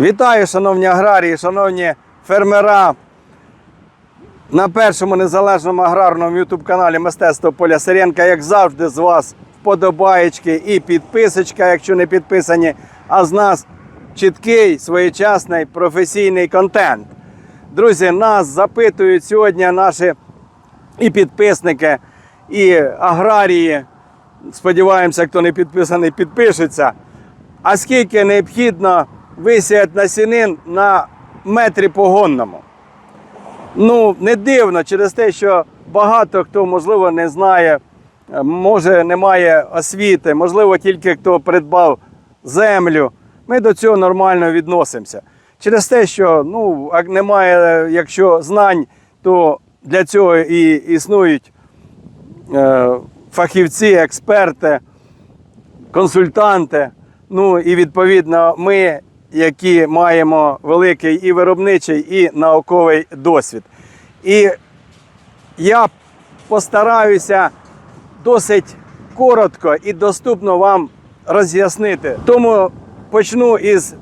Вітаю, шановні аграрії, шановні фермера. На першому незалежному аграрному ютуб-каналі Мистецтво Поля Сиренка, як завжди, з вас вподобаєчки і підписочка, якщо не підписані, а з нас чіткий, своєчасний професійний контент. Друзі, нас запитують сьогодні наші і підписники, і аграрії. Сподіваємося, хто не підписаний, підпишеться. А скільки необхідно висіяти насінин на метрі погонному? Ну, не дивно через те, що багато хто, можливо, не знає, е, може, не має освіти, можливо, тільки хто придбав землю. Ми до цього нормально відносимося. Через те, що ну, немає, якщо знань, то для цього і існують е, фахівці, експерти, консультанти. Ну і відповідно, ми, які маємо великий і виробничий, і науковий досвід. І я постараюся досить коротко і доступно вам роз'яснити. Тому почну із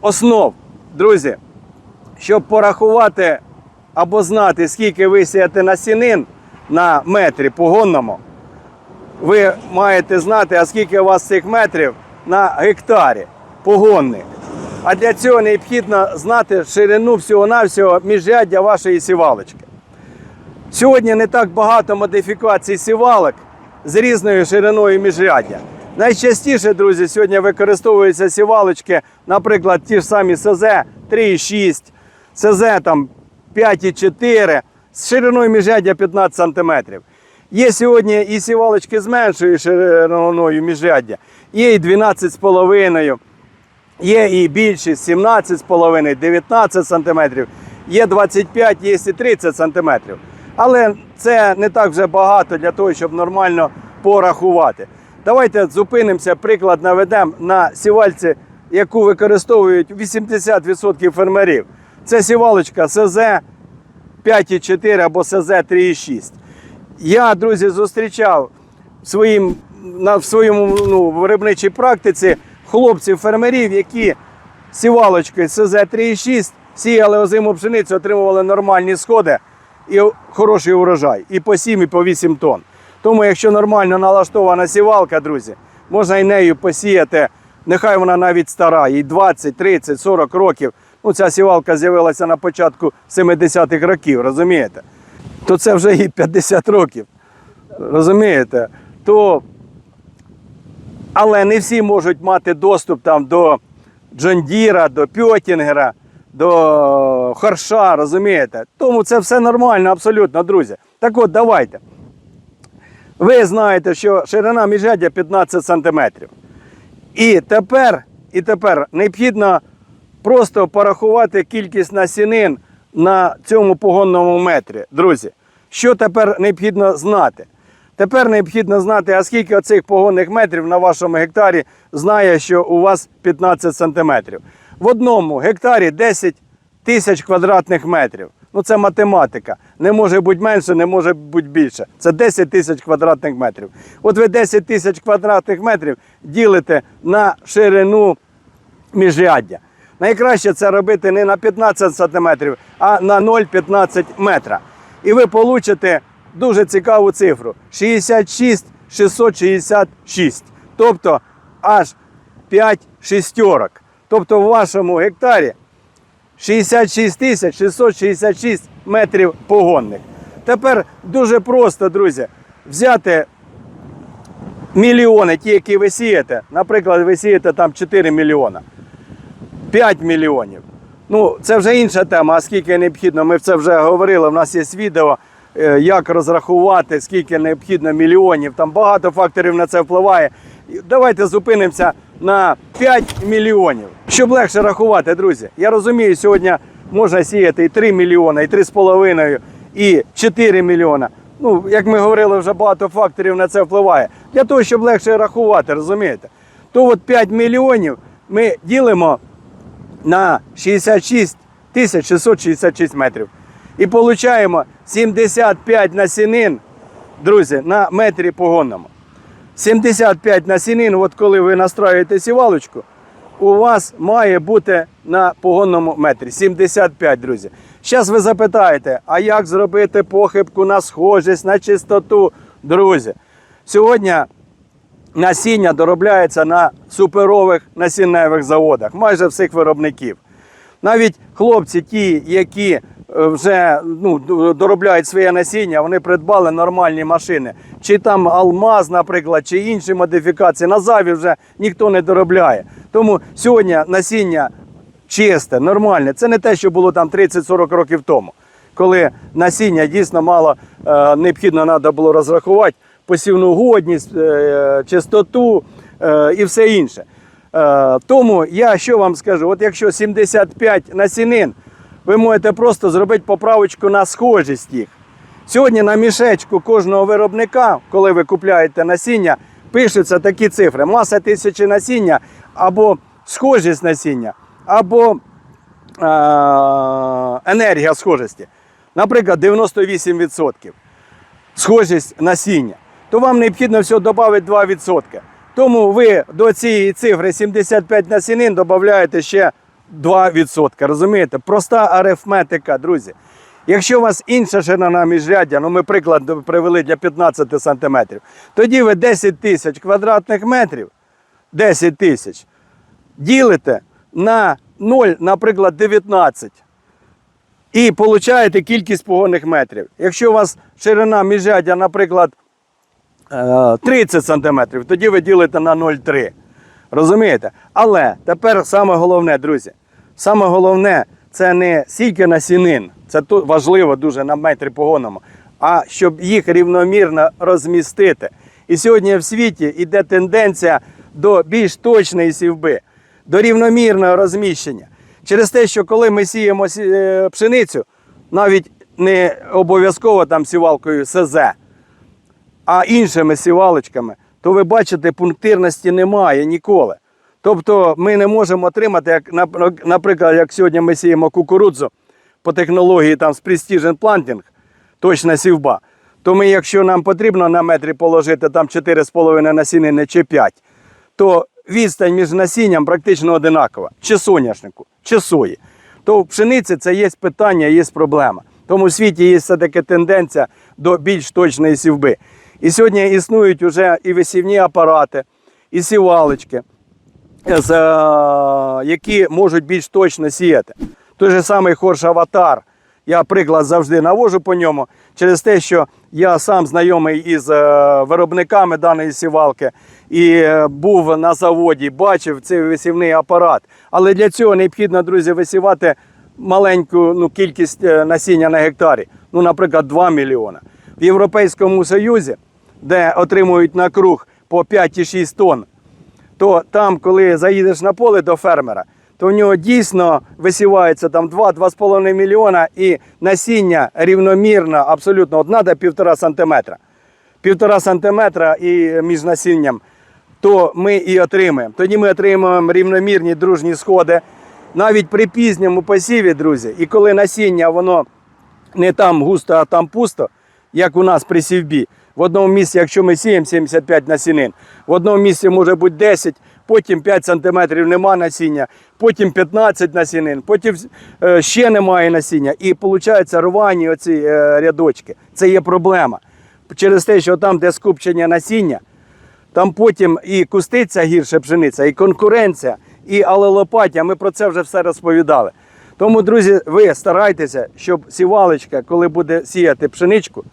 основ, друзі, щоб порахувати або знати, скільки висіяти насінин на метрі погонному ви маєте знати, а скільки у вас цих метрів на гектарі погонних. А для цього необхідно знати ширину всього-навсього міжряддя вашої сівалочки. Сьогодні не так багато модифікацій сівалок з різною шириною міжряддя. Найчастіше, друзі, сьогодні використовуються сівалочки, наприклад, ті ж самі СЗ 3,6, СЗ там 5,4 з шириною міжряддя 15 см. Є сьогодні і сівалочки з меншою шириною міжряддя, є і 12,5, є і більші 17,5, 19 см, є 25, є і 30 см. Але це не так вже багато для того, щоб нормально порахувати. Давайте зупинимося, приклад наведемо на сівальці, яку використовують 80% фермерів. Це сівалочка СЗ 5,4 або СЗ 3,6. Я, друзі, зустрічав своїм, на, в своєму ну, виробничій практиці хлопців-фермерів, які сівалочкою СЗ 3,6 сіяли озиму пшеницю, отримували нормальні сходи і хороший урожай. І по 7, і по 8 тонн. Тому, якщо нормально налаштована сівалка, друзі, можна і нею посіяти. Нехай вона навіть стара, їй 20, 30, 40 років. Ну, ця сівалка з'явилася на початку 70-х років, розумієте? То це вже їй 50 років. Розумієте? То... Але не всі можуть мати доступ там, до Джондіра, до Пьотінгера, до Харша, розумієте? Тому це все нормально, абсолютно, друзі. Так от, давайте. Ви знаєте, що ширина міжряддя 15 см. І тепер, і тепер необхідно просто порахувати кількість насінин на цьому погонному метрі. Друзі, що тепер необхідно знати? Тепер необхідно знати, а скільки оцих погонних метрів на вашому гектарі знає, що у вас 15 сантиметрів. В одному гектарі 10 тисяч квадратних метрів. Ну це математика. Не може бути менше, не може бути більше. Це 10 тисяч квадратних метрів. От ви 10 тисяч квадратних метрів ділите на ширину міжряддя. Найкраще це робити не на 15 см, а на 0,15 метра. І ви получите дуже цікаву цифру: 66 666. Тобто аж 5 шістерок. Тобто в вашому гектарі 66 тисяч 666 метрів погонних. Тепер дуже просто, друзі, взяти мільйони, ті, які ви сієте. Наприклад, ви сієте там 4 мільйона. 5 мільйонів. Ну, це вже інша тема, а скільки необхідно. Ми це вже говорили. У нас є відео, як розрахувати, скільки необхідно мільйонів. Там багато факторів на це впливає. Давайте зупинимося на 5 мільйонів. Щоб легше рахувати, друзі. Я розумію, сьогодні можна сіяти і 3 мільйони, і 3,5, і 4 мільйона. Ну, як ми говорили, вже багато факторів на це впливає. Для того, щоб легше рахувати, розумієте? То от 5 мільйонів ми ділимо на 66 тисяч 666 метрів. І получаємо 75 насінин, друзі, на метрі погонному. 75 насінин, от коли ви настраюєте сівалочку, у вас має бути на погонному метрі. 75, друзі. Зараз ви запитаєте, а як зробити похибку на схожість, на чистоту? Друзі, сьогодні насіння доробляється на суперових насінневих заводах, майже всіх виробників. Навіть хлопці, ті, які вже ну, доробляють своє насіння, вони придбали нормальні машини. Чи там алмаз, наприклад, чи інші модифікації. На заві вже ніхто не доробляє. Тому сьогодні насіння чисте, нормальне. Це не те, що було там 30-40 років тому, коли насіння дійсно мало е, необхідно треба було розрахувати посівну годність, е, чистоту е, і все інше. Е, тому я що вам скажу: от якщо 75 насінин, ви можете просто зробити поправочку на схожість їх. Сьогодні на мішечку кожного виробника, коли ви купляєте насіння, пишуться такі цифри: маса тисячі насіння або схожість насіння, або е, енергія схожості. Наприклад, 98% схожість насіння, то вам необхідно всього додати 2%. Тому ви до цієї цифри 75 насінин додаєте ще 2%. Розумієте? Проста арифметика, друзі. Якщо у вас інша ширина міжряддя, ну ми приклад привели для 15 см, тоді ви 10 тисяч квадратних метрів, 10 тисяч, ділите на 0, наприклад, 19 і получаєте кількість погонних метрів. Якщо у вас ширина міжряддя, наприклад, е, 30 см, тоді ви ділите на 0,3. Розумієте? Але тепер саме головне, друзі, саме головне це не стільки насінин, це тут важливо дуже на метрі погонному, а щоб їх рівномірно розмістити. І сьогодні в світі йде тенденція до більш точної сівби, до рівномірного розміщення. Через те, що коли ми сіємо е, пшеницю, навіть не обов'язково там сівалкою СЗ, а іншими сівалочками, то ви бачите, пунктирності немає ніколи. Тобто ми не можемо отримати, як, нап- наприклад, як сьогодні ми сіємо кукурудзу по технології там з Precision Planting, точна сівба, то ми, якщо нам потрібно на метрі положити там 4,5 насінини чи 5, то відстань між насінням практично одинакова. Чи соняшнику, чи сої. То в пшениці це є питання, є проблема. Тому в світі є все-таки тенденція до більш точної сівби. І сьогодні існують вже і висівні апарати, і сівалочки, які можуть більш точно сіяти. Той же самий Хорш Аватар. Я приклад завжди навожу по ньому через те, що я сам знайомий із е, виробниками даної сівалки і е, був на заводі, бачив цей висівний апарат. Але для цього необхідно, друзі, висівати маленьку ну, кількість е, насіння на гектарі. Ну, наприклад, 2 мільйона. В Європейському Союзі, де отримують на круг по 5,6 тонн, то там, коли заїдеш на поле до фермера, то в нього дійсно висівається там 2-2,5 мільйона і насіння рівномірно, абсолютно, от треба півтора сантиметра. Півтора сантиметра і між насінням, то ми і отримаємо. Тоді ми отримаємо рівномірні дружні сходи. Навіть при пізньому посіві, друзі, і коли насіння воно не там густо, а там пусто, як у нас при сівбі. В одному місці, якщо ми сіємо 75 насінин, в одному місці може бути 10, потім 5 сантиметрів нема насіння, потім 15 насінин, потім е, ще немає насіння. І виходить рвані оці е, рядочки. Це є проблема. Через те, що там, де скупчення насіння, там потім і куститься гірше пшениця, і конкуренція, і алелопатія. Ми про це вже все розповідали. Тому, друзі, ви старайтеся, щоб сівалочка, коли буде сіяти пшеничку,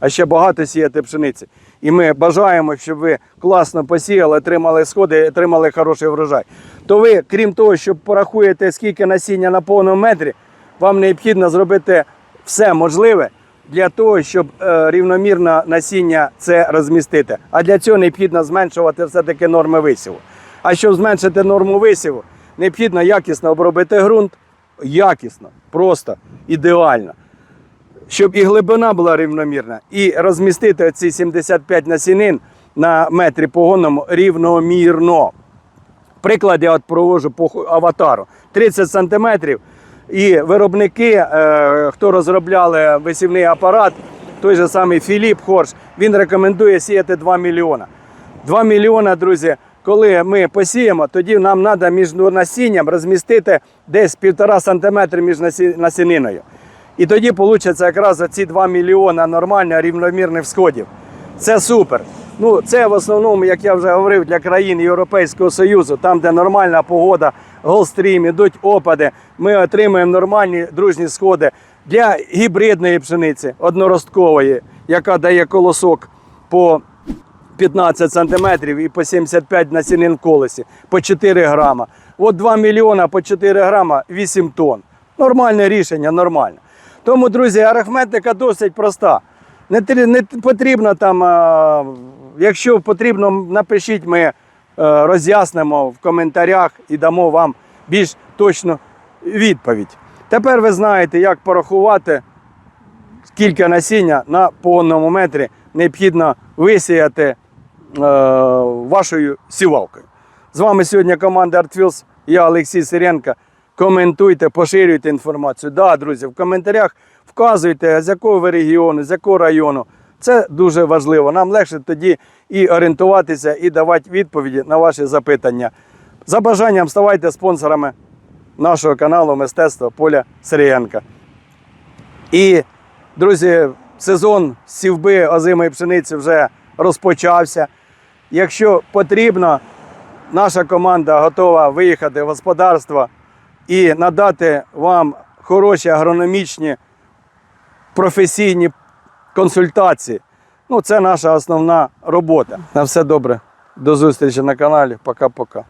а ще багато сіяти пшениці. І ми бажаємо, щоб ви класно посіяли, отримали сходи, отримали хороший врожай. То ви, крім того, що порахуєте, скільки насіння на повному метрі, вам необхідно зробити все можливе для того, щоб е, рівномірно насіння це розмістити. А для цього необхідно зменшувати все-таки норми висіву. А щоб зменшити норму висіву, необхідно якісно обробити ґрунт, якісно, просто, ідеально. Щоб і глибина була рівномірна, і розмістити ці 75 насінин на метрі погонному рівномірно. Приклад я от проводжу по аватару. 30 сантиметрів. І виробники, е, хто розробляли висівний апарат, той же самий Філіп Хорш, він рекомендує сіяти 2 мільйона. 2 мільйона, друзі, коли ми посіємо, тоді нам треба між насінням розмістити десь півтора сантиметри між насіниною. І тоді вийде якраз ці 2 мільйони нормально рівномірних всходів. Це супер. Ну, це в основному, як я вже говорив, для країн Європейського Союзу, там, де нормальна погода, голстрім, ідуть опади, ми отримуємо нормальні дружні сходи для гібридної пшениці, одноросткової, яка дає колосок по 15 сантиметрів і по 75 насінин в колесі, по 4 грама. От 2 мільйона по 4 грама 8 тонн. Нормальне рішення, нормально. Тому, друзі, арифметика досить проста. Не, не потрібно там, а, якщо потрібно, напишіть, ми е, роз'яснимо в коментарях і дамо вам більш точну відповідь. Тепер ви знаєте, як порахувати, скільки насіння на повному метрі необхідно висіяти е, вашою сівалкою. З вами сьогодні команда ArtFields, я Олексій Сиренко. Коментуйте, поширюйте інформацію. Да, друзі, в коментарях вказуйте, з якого ви регіону, з якого району. Це дуже важливо. Нам легше тоді і орієнтуватися, і давати відповіді на ваші запитання. За бажанням ставайте спонсорами нашого каналу Мистецтво Поля Сирієнка. І, друзі, сезон сівби озимої пшениці вже розпочався. Якщо потрібно, наша команда готова виїхати в господарство і надати вам хороші агрономічні професійні консультації. Ну, це наша основна робота. На все добре. До зустрічі на каналі. Пока-пока.